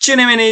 ચિનેમેને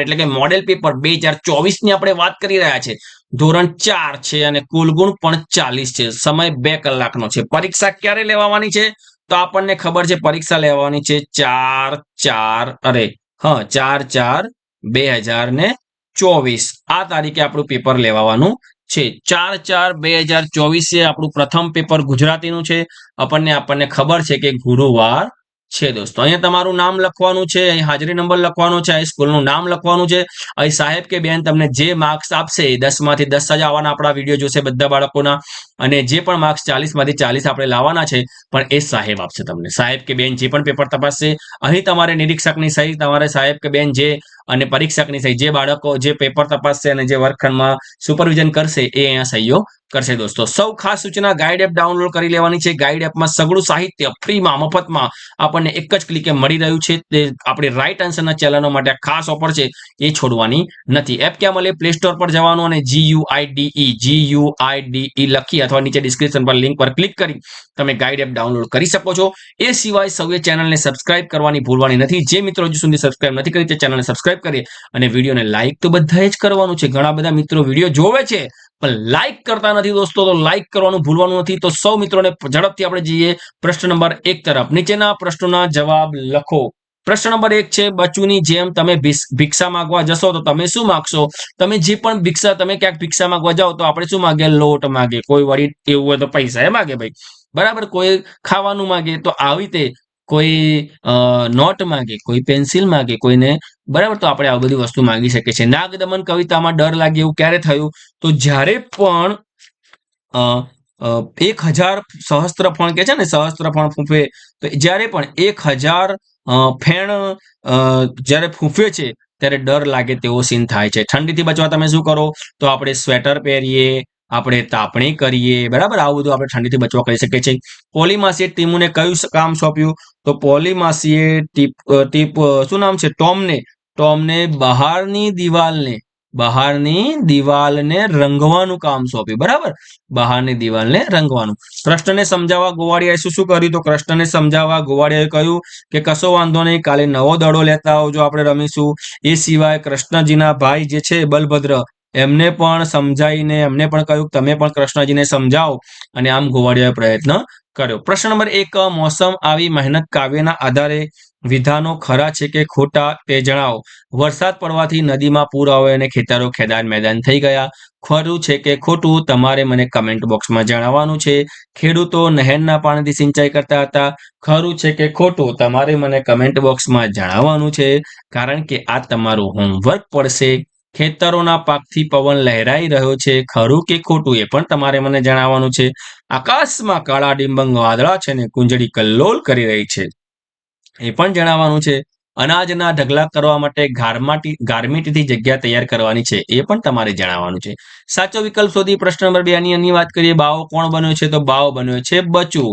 એટલે કે model paper બે હજાર ચોવીસની આપણે વાત કરી રહ્યા છે. ધોરણ ચાર છે અને કુલ ગુણ પણ ચાલીસ છે. સમય બે કલાકનો છે. પરીક્ષા ક્યારે લેવાની છે? તો આપણને ખબર છે પરીક્ષા લેવાની છે ચાર ચાર, અરે, હા, ચાર ચાર બે હજાર ને ચોવીસ. આ તારીખે આપણું પેપર લેવાનું છે. ચાર ચાર બે હજાર ચોવીસે આપણું પ્રથમ પેપર ગુજરાતીનું છે. આપણને આપણને ખબર છે કે ગુરુવાર છે દોસ્તો. અહીંયા તમારું નામ લખવાનું છે, અહીં હાજરી નંબર લખવાનો છે, અહીં સ્કૂલનું નામ લખવાનું છે. અહીં સાહેબ કે બેન તમને જે માર્ક્સ આપશે દસમાંથી દસ જ આવવાના આપણા વીડિયો જોશે બધા બાળકોના. અને જે પણ માર્ક્સ ચાલીસમાંથી ચાલીસ આપણે લાવવાના છે, પણ એ સાહેબ આપશે તમને. સાહેબ કે બેન જે પણ પેપર તપાસશે, અહીં તમારે નિરીક્ષકની સહી, તમારે સાહેબ કે બેન જે અને પરીક્ષકની સહી, જે બાળકો જે પેપર તપાસશે અને જે વર્ગખંડમાં સુપરવિઝન કરશે, એ અહીંયા સહીઓ કરશે દોસ્તો. સૌ ખાસ સૂચના ગાઈડ એપ ડાઉનલોડ કરી લેવાની છે. ગાઈડ એપમાં સગળું સાહિત્ય, ફ્રીમાં, મફતમાં આપણને એક જ ક્લિકે મળી રહ્યું છે. તે આપણે રાઈટ આન્સરના ચેનલો માટે ખાસ ઓફર છે. એ છોડવાની નથી. એપ ક્યાં મળે? પ્લે સ્ટોર પર જવાનું અને G U I D E U I D E G U I D E લખી અથવા નીચે ડિસ્ક્રિપ્શન પર લિંક પર ક્લિક કરી તમે ગાઈડ એપ ડાઉનલોડ કરી શકો છો. એ સિવાય સૌએ ચેનલને સબસ્ક્રાઇબ કરવાની ભૂલવાની નથી. જે મિત્રો હજુ સુધી સબસ્ક્રાઇબ નથી કરી તે ચેનલને સબસ્ક્રાઇબ કરી અને વિડીયોને લાઇક તો બધાએ જ કરવાનું છે. ઘણા બધા મિત્રો વીડિયો જોવે છે. પણ લાઈક કરતા નથી દોસ્તો, તો લાઈક કરવાનું ભૂલવાનું નથી. તો સૌ મિત્રોને ઝડપથી આપણે જઈએ. પ્રશ્ન નંબર એક તરફ. નીચેના પ્રશ્નોના જવાબ લખો. પ્રશ્ન નંબર એક છે બચુની જેમ તમે ભિક્ષા માંગવા જશો તો તમે શું માગશો? તમે જે પણ ભિક્ષા, તમે ક્યાંક ભિક્ષા માંગવા જાઓ તો આપણે શું માગે લોટ માગે કોઈ વળી એવું હોય તો પૈસા એ માગે ભાઈ. બરાબર? કોઈ ખાવાનું માગે તો આવી રીતે કોઈ નોટ માંગે, કોઈ પેન્સિલ માંગે, કોઈને, બરાબર? તો આપણે આ બધી વસ્તુ માંગી શકીએ છીએ. નાગદમન કવિતામાં ડર લાગે એવું ક્યારે થયું? તો જ્યારે પણ એક હજાર સહસ્ત્ર ફણ કે છે ને, સહસ્ત્ર ફણ ફૂંફે, તો જ્યારે પણ એક હજાર ફેણ જ્યારે ફૂંફે છે, ત્યારે ડર લાગે તેવો સીન થાય છે. ઠંડીથી બચવા તમે શું કરો? તો આપણે સ્વેટર પહેરીએ આપણે તાપણી કરીએ, બરાબર? આવું બધું આપણે ઠંડીથી બચવા કરી શકીએ છીએ. પોલીમાસીએ ટીમુને કયું કામ સોંપ્યું? તો પોલીમાસીએ ટીપ ટીપ શું નામ છે? ટોમને. ટોમને બહારની દિવાલને બહારની દિવાલને રંગવાનું કામ સોંપ્યું, બરાબર? બહારની દિવાલને રંગવાનું. કૃષ્ણને સમજાવવા ગોવાળિયાએ શું શું કર્યું? તો કૃષ્ણને સમજાવવા ગોવાળિયાએ કહ્યું કે કશો વાંધો નહીં, કાલે નવો દડો લેતા આવજો, આપણે રમીશું. એ સિવાય કૃષ્ણજીના ભાઈ જે છે, બલભદ્ર એમને પણ સમજાવીને એમને પણ કહ્યું તમે પણ કૃષ્ણજીને સમજાવો. અને આમ ગોવાળિયાએ પ્રયત્ન કર્યો. પ્રશ્ન નંબર એક, મોસમ આવી મહેનત કાવ્યના આધારે વિધાનો ખરા છે કે ખોટા તે જણાવો. વરસાદ પડવાથી નદીમાં પૂર આવે અને ખેતરો ખેદાન મેદાન થઈ ગયા. ખરું છે કે ખોટું? તમારે મને કમેન્ટ બોક્સમાં જણાવવાનું છે. ખેડૂતો નહેરના પાણીથી સિંચાઈ કરતા હતા. ખરું છે કે ખોટું? તમારે મને કમેન્ટ બોક્સમાં જણાવવાનું છે. કારણ કે આ તમારું હોમવર્ક પડશે. ખેતરોના પાકથી પવન લહેરાઈ રહ્યો છે. ખરું કે ખોટું એ પણ તમારે મને જણાવવાનું છે. આકાશમાં કાળા ડિંબંગ વાદળા છે ને કુંજળી કલ્લોલ કરી રહી છે. એ પણ જણાવવાનું છે. અનાજના ઢગલા કરવા માટે ગારમાટી, ગારમીટીથી જગ્યા તૈયાર કરવાની છે. એ પણ તમારે જણાવવાનું છે. સાચો વિકલ્પ શોધી પ્રશ્ન નંબર બે અન્ય વાત કરીએ. બાવો કોણ બન્યો છે? તો બાવો બન્યો છે બચુ.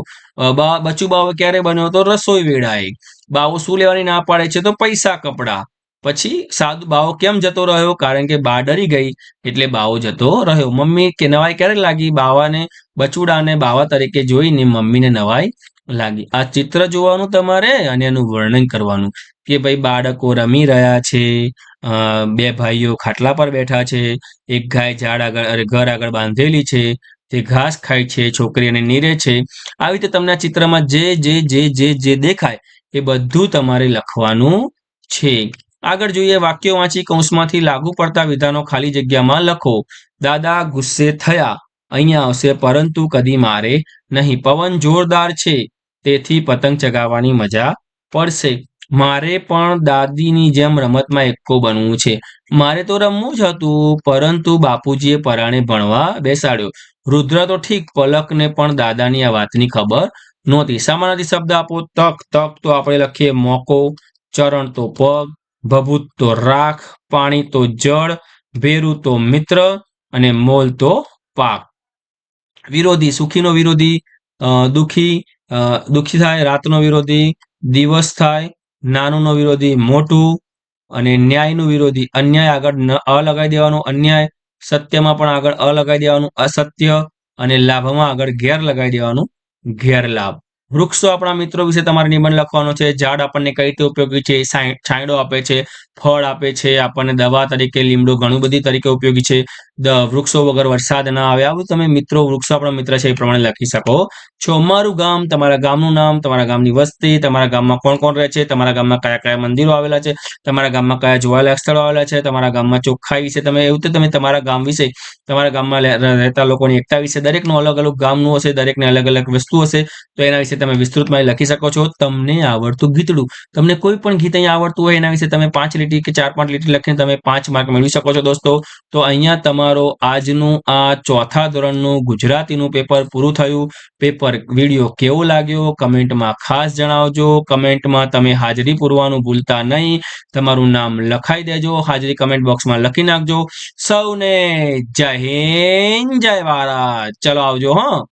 બચુ બાવો ક્યારે બન્યો? તો રસોઈ વેળાએ. બાવો શું લેવાની ના પાડે છે? તો પૈસા કપડા. પછી સાધુ બાવો કેમ જતો રહ્યો? કારણ કે બા ડરી ગઈ, એટલે બાવો જતો રહ્યો. મમ્મી કે નવાઈ ક્યારે લાગી? બાવાને, બચુડાને બાવા તરીકે જોઈને મમ્મીને નવાઈ લાગી. આ ચિત્ર જોવાનું તમારે અને એનું વર્ણન કરવાનું કે ભાઈ બાળકો રમી રહ્યા છે બે ભાઈઓ ખાટલા પર બેઠા છે, એક ગાય ઝાડ આગળ ઘર આગળ બાંધેલી છે, તે ઘાસ ખાય છે છોકરી અને નીરે છે. આવી રીતે તમને આ ચિત્રમાં જે જે જે જે જે દેખાય એ બધું તમારે લખવાનું છે. આગળ જોઈએ વાક્યો વાંચી કૌંસમાંથી લાગુ પડતા વિધાનો ખાલી જગ્યામાં લખો. દાદા, ગુસ્સે થયા. અહીંયા આવશે, પરંતુ કદી મારે નહીં. પવન જોરદાર છે. તેથી પતંગ ચગાવવાની મજા પડશે. મારે પણ દાદીની જેમ રમતમાં એક્કો બનવું છે. મારે તો રમવું જ હતું, પરંતુ બાપુજીએ પરાણે ભણવા બેસાડ્યો. રુદ્ર તો ઠીક, પલકને પણ દાદાની આ વાતની ખબર નહોતી. સામાનાથી શબ્દ આપો, તક તક તો આપણે લખીએ. મોકો, ચરણ તો પગ ભભૂત તો રાખ, પાણી તો જળ, ભેરું તો મિત્ર અને મોલ તો પાક વિરોધી, સુખીનો વિરોધી દુખી દુઃખી થાય, રાતનો વિરોધી, દિવસ થાય, નાનુંનો વિરોધી, મોટું અને ન્યાયનું વિરોધી. અન્યાય આગળ અ લગાવી દેવાનું, અન્યાય સત્યમાં પણ આગળ અ લગાવી દેવાનું, અસત્ય અને લાભમાં આગળ ઘેર લગાવી દેવાનું ગેરલાભ વૃક્ષો આપણા મિત્રો વિશે તમારે નિબંધ લખવાનો છે, ઝાડ આપણને કઈ રીતે ઉપયોગી છે છાંય- છાંયડો આપે છે, ફળ આપે છે, આપણને દવા તરીકે, લીમડો ઘણું બધી તરીકે ઉપયોગી છે. વૃક્ષો વગર વરસાદ ના આવે. આવું તમે મિત્રો, વૃક્ષો આપણા મિત્ર છે એ પ્રમાણે લખી શકો. છો અમારું ગામ, તમારા ગામનું નામ, તમારા ગામની વસ્તી, તમારા ગામમાં કોણ કોણ રહે છે, તમારા ગામમાં કયા કયા મંદિરો આવેલા છે, તમારા ગામમાં કયા જોવાલાયક સ્થળો આવેલા છે, તમારા ગામમાં ચોખ્ખાઈ વિશે તમે, એવું તમે તમારા ગામ વિશે, તમારા ગામમાં રહેતા લોકોની એકતા વિશે, દરેકનું અલગ અલગ ગામનું હશે, દરેકને અલગ અલગ વસ્તુ હશે, તો એના વિશે તમે વિસ્તૃતમાં લખી શકો છો, તમને આવડતું ગીતડું. તમને કોઈ પણ ગીત અહીંયા આવડતું હોય એના વિશે તમે પાંચ લીટી કે ચાર પાંચ લીટી લખીને તમે પાંચ માર્ક મેળવી શકો છો દોસ્તો. તો અહીંયા તમારો આજનું આ ચોથા ધોરણનું ગુજરાતીનું પેપર પૂરું થયું. પેપર વીડિયો કેવો લાગ્યો? કમેન્ટમાં ખાસ જણાવજો. કમેન્ટમાં તમે હાજરી પૂરવાનું ભૂલતા નહીં. તમારું નામ લખાઈ દેજો. હાજરી કમેન્ટ બોક્સમાં લખી નાખજો. સૌને જય હિન્દ, જય ભારત. ચલો આવજો, હા.